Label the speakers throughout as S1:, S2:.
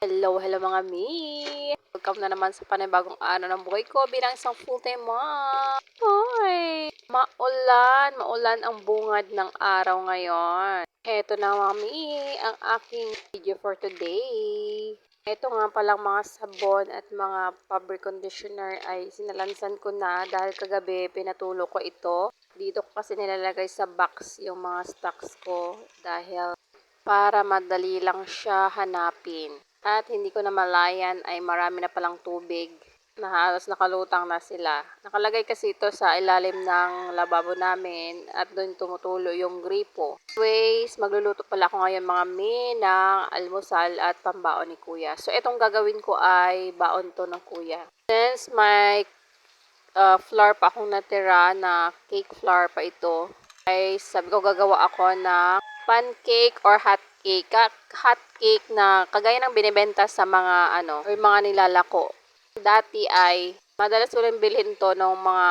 S1: Hello, hello mga mi! Welcome na naman sa panibagong araw ng buhay ko bilang isang full-time mom. Hoy! Maulan, maulan ang bungad ng araw ngayon. Heto na mga mi, ang aking video for today. Ito nga palang mga sabon at mga fabric conditioner ay sinalansan ko na dahil kagabi pinatulo ko ito. Dito ko kasi nilalagay sa box yung mga stocks ko dahil para madali lang siya hanapin. At hindi ko na malayan ay marami na palang tubig na halos nakalutang na sila. Nakalagay kasi ito sa ilalim ng lababo namin at doon tumutulo yung gripo. Anyways, magluluto pala ako ngayon mga mi ng almusal at pambaon ni kuya. So, itong gagawin ko ay baon to ng kuya. Since may uh, flour pa akong natira na cake flour pa ito, ay sabi ko gagawa ako ng pancake or hot cake. Hot cake na kagaya ng binibenta sa mga ano, or mga nilalako. Dati ay madalas ko rin bilhin to ng mga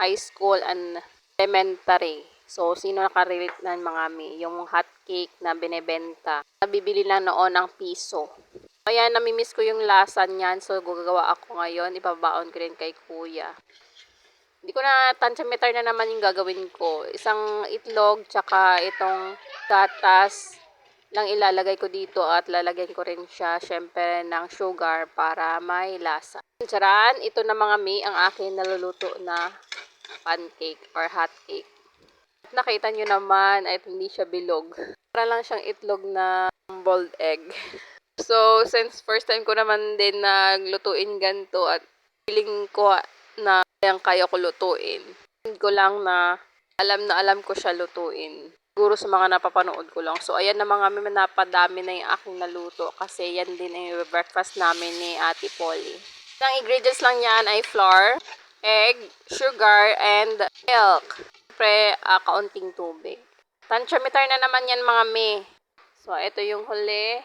S1: high school and elementary. So, sino nakarelate na mga mi? Yung hot cake na binibenta. Nabibili lang noon ng piso. Kaya namimiss ko yung lasa niyan. So, gagawa ako ngayon. Ipabaon ko rin kay kuya. Hindi ko na tantimeter na naman yung gagawin ko. Isang itlog, tsaka itong gatas lang ilalagay ko dito at lalagyan ko rin siya syempre ng sugar para may lasa. Charan, ito na mga mi ang akin naluluto na pancake or hot cake. Nakita nyo naman ay hindi siya bilog. Para lang siyang itlog na boiled egg. So, since first time ko naman din naglutuin ganito at feeling ko na kayang kaya ko lutuin. Ko lang na alam na alam ko siya lutuin. Siguro sa mga napapanood ko lang. So, ayan na mga may napadami na yung aking naluto kasi yan din ang breakfast namin ni Ate Polly. Ang ingredients lang yan ay flour, egg, sugar, and milk. Siyempre, ah, kaunting tubig. Tantimeter na naman yan mga me. So, ito yung huli.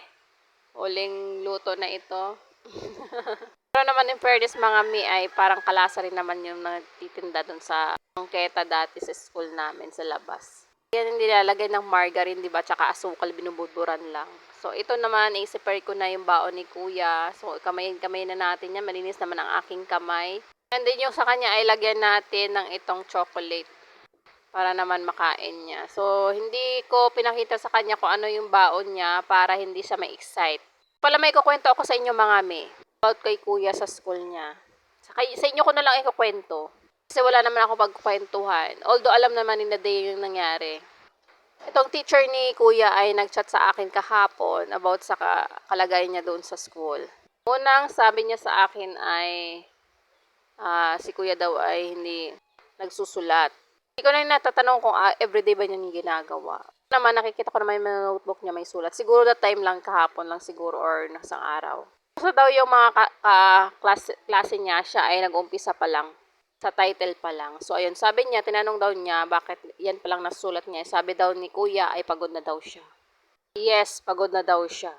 S1: Huling luto na ito. Pero naman in fairness mga mi ay parang kalasa rin naman yung nagtitinda dun sa angketa dati sa school namin sa labas. Yan hindi nilalagay ng margarine, di ba? Tsaka asukal, binubuduran lang. So, ito naman, i-separate ko na yung baon ni kuya. So, kamay-kamay na natin yan. Malinis naman ang aking kamay. And then, yung sa kanya ay lagyan natin ng itong chocolate para naman makain niya. So, hindi ko pinakita sa kanya kung ano yung baon niya para hindi siya ma-excite. Pala may kukwento ako sa inyo mga me. About kay kuya sa school niya. Sa, kay, sa inyo ko na lang ikukwento. Kasi wala naman ako pagkwentuhan. Although alam naman ni na day yung nangyari. Itong teacher ni kuya ay nagchat sa akin kahapon about sa ka- kalagayan niya doon sa school. Unang sabi niya sa akin ay ah, si kuya daw ay hindi nagsusulat. Hindi ko na yung natatanong kung ah, everyday ba niya yung ginagawa. Naman nakikita ko naman yung notebook niya may sulat. Siguro that time lang kahapon lang siguro or nasang araw. So daw yung mga ka, ka- klase, klase niya, siya ay nag-umpisa pa lang sa title pa lang. So, ayun, sabi niya, tinanong daw niya, bakit yan pa lang nasulat niya. Sabi daw ni kuya, ay pagod na daw siya. Yes, pagod na daw siya.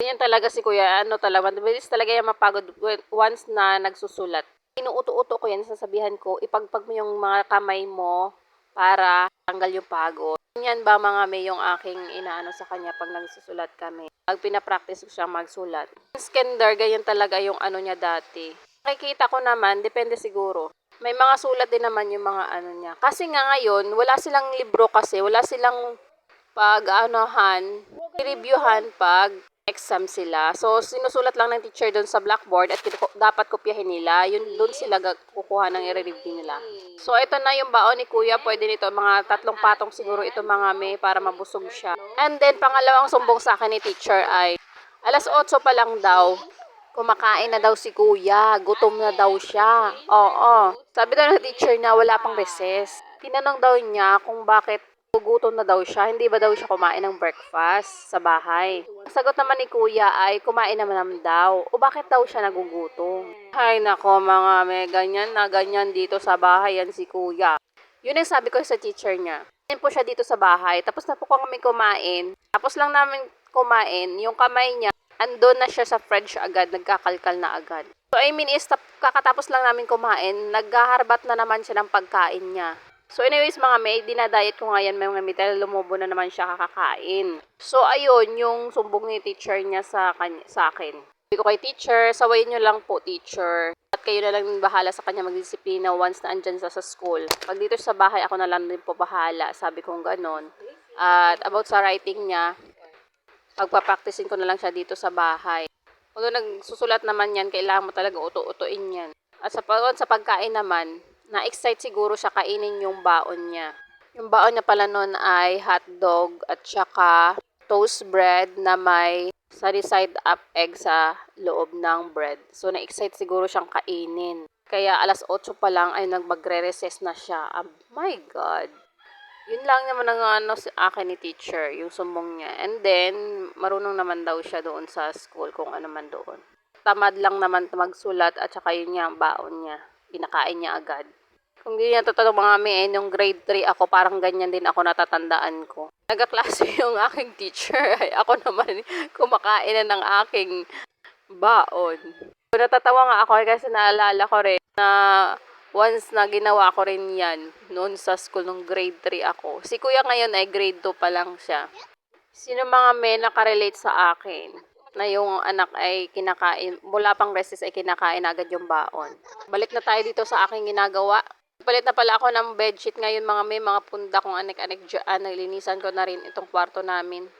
S1: Yan talaga si kuya, ano talaga, mabilis talaga yan mapagod once na nagsusulat. Inuuto-uto ko yan, sasabihan ko, ipagpag mo yung mga kamay mo para tanggal yung pagod. Yan ba mga may yung aking inaano sa kanya pag nagsusulat kami. Pag pinapractice ko siya magsulat. Skender, ganyan talaga yung ano niya dati. Nakikita ko naman, depende siguro. May mga sulat din naman yung mga ano niya. Kasi nga ngayon, wala silang libro kasi, wala silang pag-anohan, reviewhan pag exam sila. So, sinusulat lang ng teacher doon sa blackboard at dapat kopyahin nila. Yun, doon sila kukuha ng i-review nila. So, ito na yung baon ni Kuya. Pwede nito, mga tatlong patong siguro ito mga may para mabusog siya. And then, pangalawang sumbong sa akin ni teacher ay, alas 8 pa lang daw, kumakain na daw si kuya, gutom na daw siya. Oo. Sabi daw ng teacher na wala pang recess. Tinanong daw niya kung bakit gugutom na daw siya. Hindi ba daw siya kumain ng breakfast sa bahay? Sagot naman ni kuya ay kumain naman naman daw. O bakit daw siya nagugutom? Ay nako mga may ganyan na ganyan dito sa bahay yan si kuya. Yun ang sabi ko sa teacher niya. Yan po siya dito sa bahay. Tapos na po kami kumain. Tapos lang namin kumain. Yung kamay niya, andun na siya sa fridge agad, nagkakalkal na agad. So, I mean is, tap- kakatapos lang namin kumain, naghaharbat na naman siya ng pagkain niya. So anyways mga may, dinadayet ko nga yan mga may dahil lumubo na naman siya kakakain. So ayun, yung sumbong ni teacher niya sa, kanya, sa akin. Sabi ko kay teacher, sawayin niyo lang po teacher. At kayo na lang bahala sa kanya magdisiplina once na andyan sa, sa school. Pag dito sa bahay, ako na lang din po bahala. Sabi kong ganon. At about sa writing niya, pagpapraktisin ko na lang siya dito sa bahay. Although nagsusulat naman yan, kailangan mo talaga uto-utuin yan. At sa, sa pagkain naman, na-excite siguro siya kainin yung baon niya. Yung baon niya pala nun ay hotdog at saka toast bread na may side up egg sa loob ng bread. So, na-excite siguro siyang kainin. Kaya alas 8 pa lang ay nagmagre-recess na siya. Oh my God. Yun lang naman ang ano sa akin ni teacher, yung sumbong niya. And then, marunong naman daw siya doon sa school kung ano man doon. Tamad lang naman magsulat at saka yun niya ang baon niya. Pinakain niya agad. Kung di niya totoo mga may, eh, nung grade 3 ako, parang ganyan din ako natatandaan ko. Nagkaklase yung aking teacher. Ay, ako naman kumakain na ng aking baon. Natatawa nga ako eh, kasi naalala ko rin na once na ginawa ko rin yan noon sa school nung grade 3 ako. Si kuya ngayon ay grade 2 pa lang siya. Sino mga may nakarelate sa akin na yung anak ay kinakain, mula pang recess ay kinakain agad yung baon. Balik na tayo dito sa aking ginagawa. Palit na pala ako ng bedsheet ngayon mga may mga punda kong anik-anik dyan. Naglinisan ko na rin itong kwarto namin.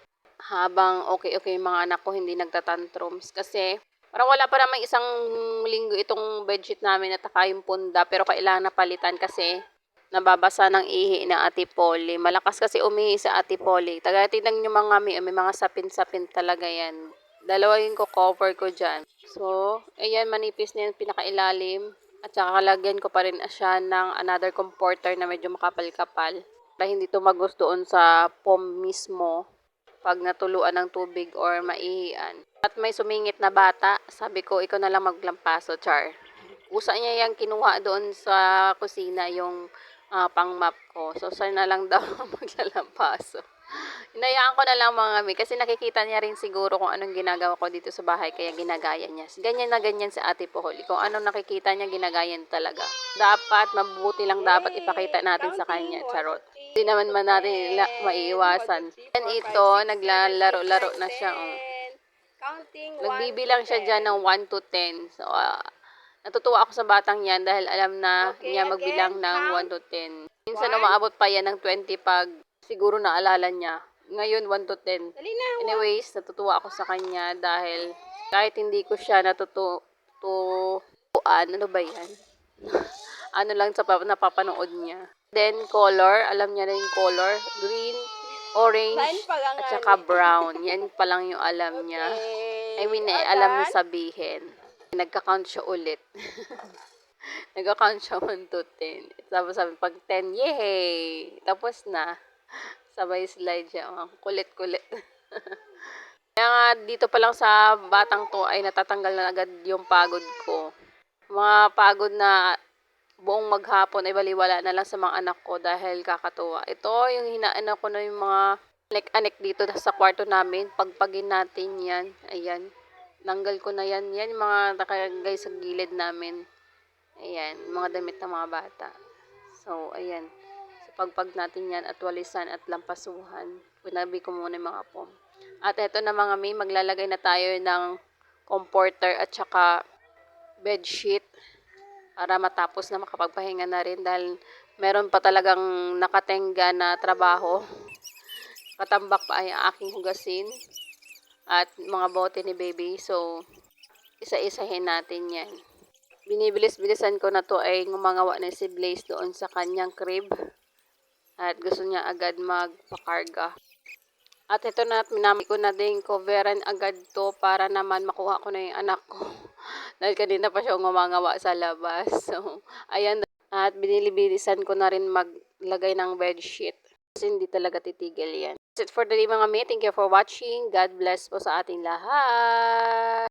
S1: Habang okay-okay mga anak ko hindi nagtatantrums. Kasi parang wala pa namang isang linggo itong bedsheet namin at saka yung punda. Pero kailangan na palitan kasi nababasa ng ihi ng Ate Polly. Malakas kasi umihi sa Ate Polly. Tagatinan nyo mga may, may mga sapin-sapin talaga yan. Dalawa yung ko-cover ko dyan. So, ayan, manipis na yan, pinakailalim. At saka kalagyan ko pa rin siya ng another comforter na medyo makapal-kapal. Para hindi tumagos doon sa foam mismo pag natuluan ng tubig or maihian. At may sumingit na bata, sabi ko, ikaw na lang maglampaso, Char. Usa niya yung kinuha doon sa kusina, yung ah, pang-map ko. So, siya na lang daw maglalampaso. Inayaan ko na lang mga mi kasi nakikita niya rin siguro kung anong ginagawa ko dito sa bahay kaya ginagaya niya. Ganyan na ganyan sa ate Poholi. Kung anong nakikita niya, ginagayan talaga. Dapat, mabuti lang dapat ipakita natin sa kanya. Charot. Hindi naman man natin maiiwasan. Yan ito, naglalaro-laro na siya. Oh. Nagbibilang siya dyan ng 1 to 10. So, ah, natutuwa ako sa batang yan dahil alam na
S2: Okay,
S1: niya magbilang
S2: again,
S1: ng
S2: count.
S1: 1 to 10. Minsan umaabot pa yan ng 20 pag siguro naalala niya. Ngayon, 1 to 10.
S2: Dali na.
S1: Anyways, natutuwa ako sa kanya dahil kahit hindi ko siya natutuan, ano ba yan? ano lang sa pa- napapanood niya. Then, color, alam niya na yung color. Green, orange, at saka brown. Yan pa lang yung alam niya. I mean, eh, alam niya sabihin. Nagka-count siya ulit. Nagka-count siya 1 to 10. Tapos sabi, pag 10, yay! Tapos na. Sabay slide siya. Kulit-kulit. Kaya nga, dito pa lang sa batang to ay natatanggal na agad yung pagod ko. Mga pagod na buong maghapon ay baliwala na lang sa mga anak ko dahil kakatuwa. Ito, yung hinaano ko na yung mga anek-anek dito sa kwarto namin. Pagpagin natin yan. Ayan. Nanggal ko na yan. Yan yung mga nakagay sa gilid namin. Ayan. Mga damit ng mga bata. So, ayan. Pagpag natin yan at walisan at lampasuhan. Pinabi ko muna yung mga pom. At eto na mga may, maglalagay na tayo ng comforter at saka bedsheet para matapos na makapagpahinga na rin dahil meron pa talagang nakatenga na trabaho. Katambak pa ay aking hugasin at mga bote ni baby. So, isa-isahin natin yan. Binibilis-bilisan ko na to ay ngumangawa na si Blaze doon sa kanyang crib. At gusto niya agad magpakarga. At ito na, minamit ko na din coveran agad to para naman makuha ko na yung anak ko. Dahil kanina pa siya ngumangawa sa labas. So, ayan. At binilibilisan ko na rin maglagay ng bedsheet. Kasi hindi talaga titigil yan. That's it for the day mga may. Thank you for watching. God bless po sa ating lahat.